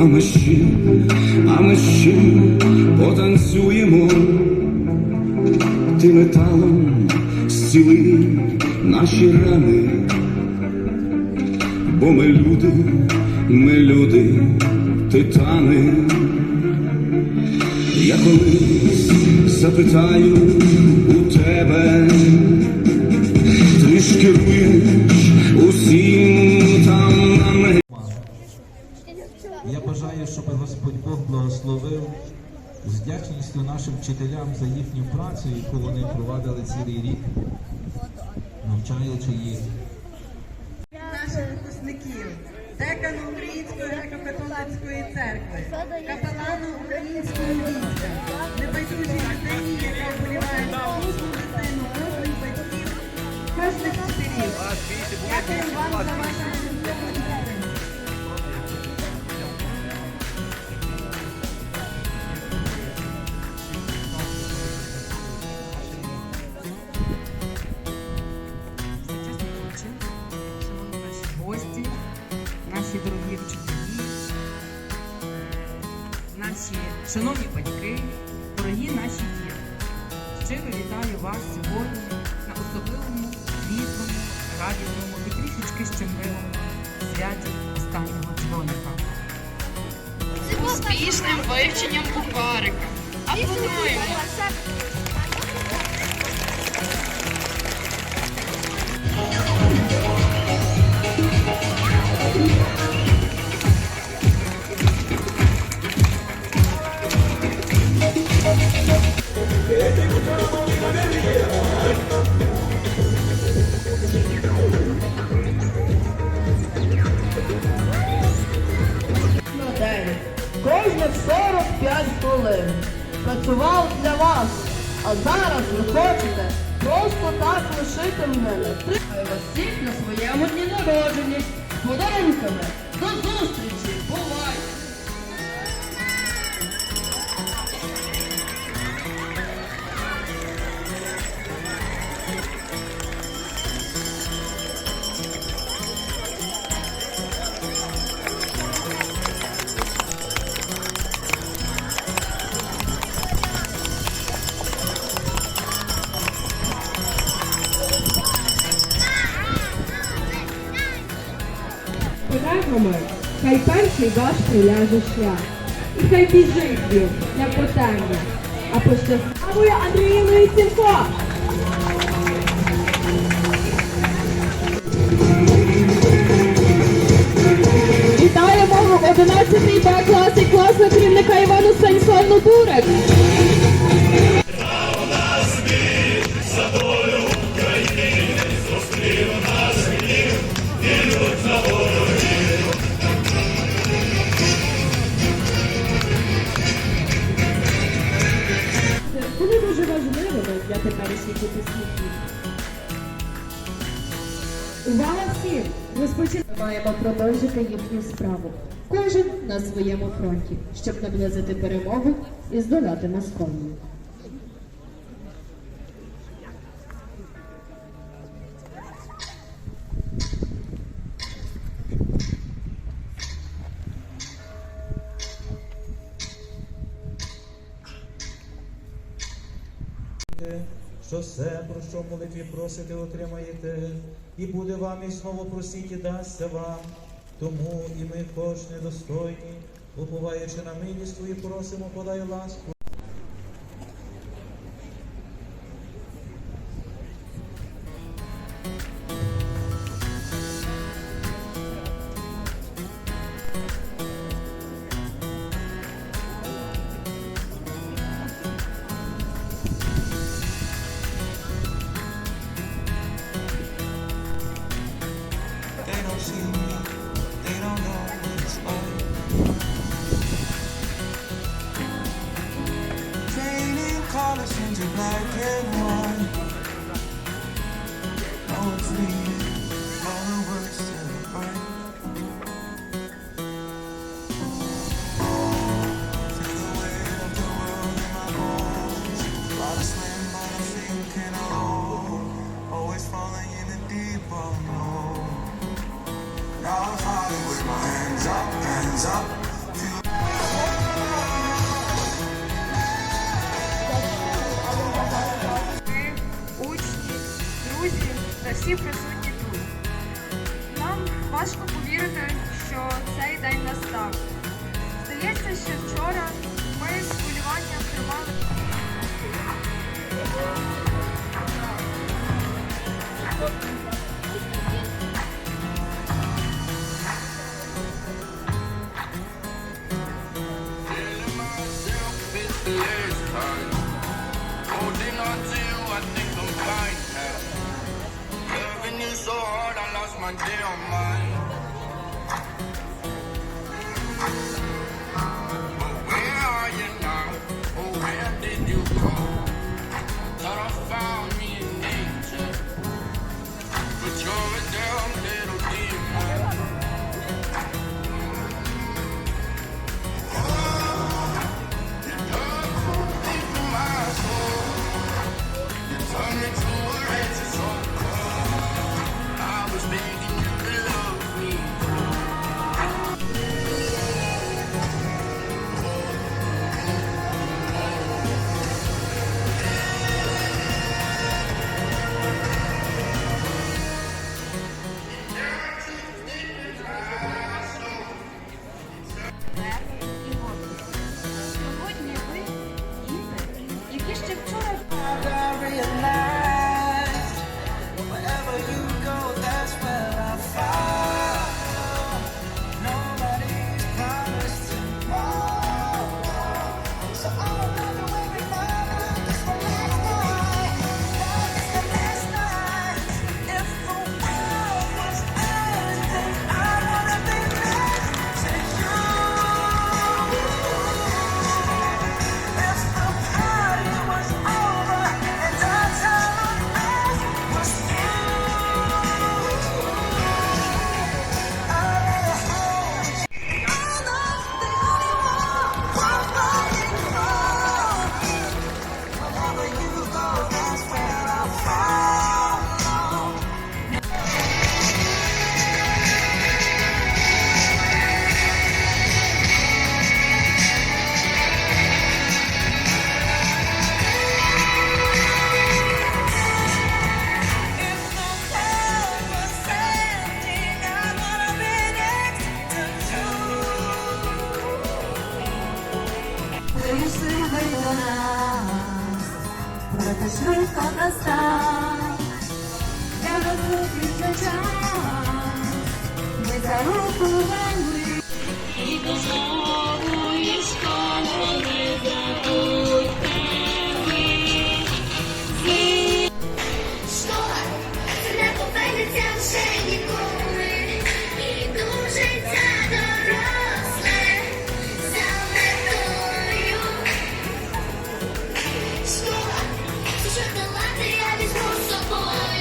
а ми ще, а ми ще потанцюємо, ти металом зціли наші рани, бо ми люди, ми люди, титани. Я колись запитаю щоб Господь Бог благословив з вдячністю нашим вчителям за їхню працю, яку вони провадили цілий рік, навчаючи їх. наших випускників, декану Української греко-католицької церкви, капелану українського війська, небайдужій людині, яка вболіває шановні батьки, дорогі наші діти. Щиро вітаю вас сьогодні на особливому, світлому, радісному і трішечки щемливому святі останнього дзвоника. успішним вивченням букварика. Аплодуємо! Кожних 45 хвилин. Працював для вас, а зараз ви хочете просто так лишити мене. Тримаю вас всіх на своєму дні народженні з подарунками. До зустрічі! Подагами, хай перший ваш приляже шлях. І хай біжить він, як потемня, а пощасливою Андріївною Сімко. Вітаємо в 11 Б класі класного керівника Івану Станіславну Бурек. Маємо продовжити їхню справу. Кожен на своєму фронті, щоб наблизити перемогу і здолати Московію. Що все, про що в молитві просите, отримаєте, і буде вам і знову просіть, і дасться вам. Тому і ми, кожне достойні, уповаючи на милість твою, просимо, подай ласку. holds me. всі присутні тут. Нам важко повірити, що цей день настав. Здається, що вчора ми з хвилюванням тримали. Thank you. one day on mine. Та швидко настав, я розлучив час, ми за руку вели і козак.